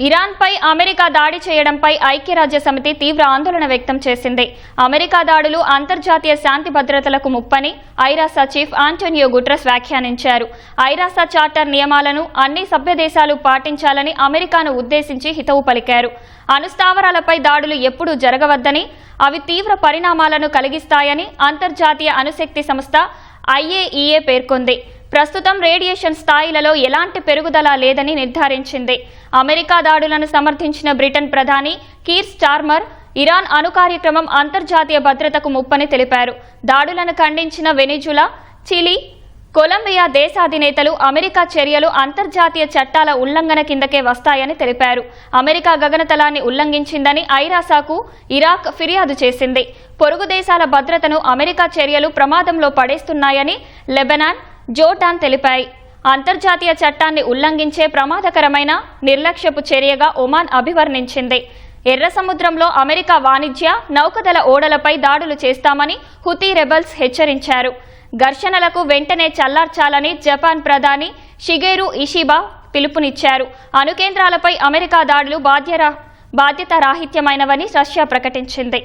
ఇరాన్పై America దాడి చేయడంపై ఐక్యరాజ్య సమితి తీవ్ర ఆందోళన వ్యక్తం చేసింది. అమెరికా దాడులు అంతర్జాతీయ శాంతి భద్రతలకు ముప్పని ఐరాసా చీఫ్ ఆంటోనియో గుట్రస్ వ్యాఖ్యానించారు. ఐరాసా చార్టర్ నియమాలను అన్ని సభ్య దేశాలు పాటించాలని అమెరికాను ఉద్దేశించి హితవు పలికారు. అణుస్థావరాలపై దాడులు ఎప్పుడూ జరగవద్దని అవి తీవ్ర పరిణామాలను కలిగిస్తాయని అంతర్జాతీయ అణుశక్తి సంస్థ ఐఏఈఏ పేర్కొంది. ప్రస్తుతం రేడియేషన్ స్థాయిలలో ఎలాంటి పెరుగుదల లేదని నిర్ధారించింది. అమెరికా దాడులను సమర్థించిన బ్రిటన్ ప్రధాని కీర్ స్టార్మర్ ఇరాన్ అణు కార్యక్రమం అంతర్జాతీయ భద్రతకు ముప్పని తెలిపారు. దాడులను ఖండించిన వెనిజులా చిలీ కొలంబియా దేశాధినేతలు అమెరికా చర్యలు అంతర్జాతీయ చట్టాల ఉల్లంఘన కిందకే వస్తాయని తెలిపారు. అమెరికా గగనతలాన్ని ఉల్లంఘించిందని ఐరాసాకు ఇరాక్ ఫిర్యాదు చేసింది. పొరుగు దేశాల భద్రతను అమెరికా చర్యలు ప్రమాదంలో పడేస్తున్నాయని లెబనాన్ జోటాన్ తెలిపాయి. అంతర్జాతీయ చట్టాన్ని ఉల్లంఘించే ప్రమాదకరమైన నిర్లక్ష్యపు చర్యగా ఒమాన్ అభివర్ణించింది. ఎర్ర సముద్రంలో అమెరికా వాణిజ్య నౌకదళ ఓడలపై దాడులు చేస్తామని హుతీ రెబల్స్ హెచ్చరించారు. ఘర్షణలకు వెంటనే చల్లార్చాలని జపాన్ ప్రధాని షిగేరు ఇషిబా పిలుపునిచ్చారు. అణుకేంద్రాలపై అమెరికా దాడులు బాధ్యరా బాధ్యతారాహిత్యమైనవని రష్యా ప్రకటించింది.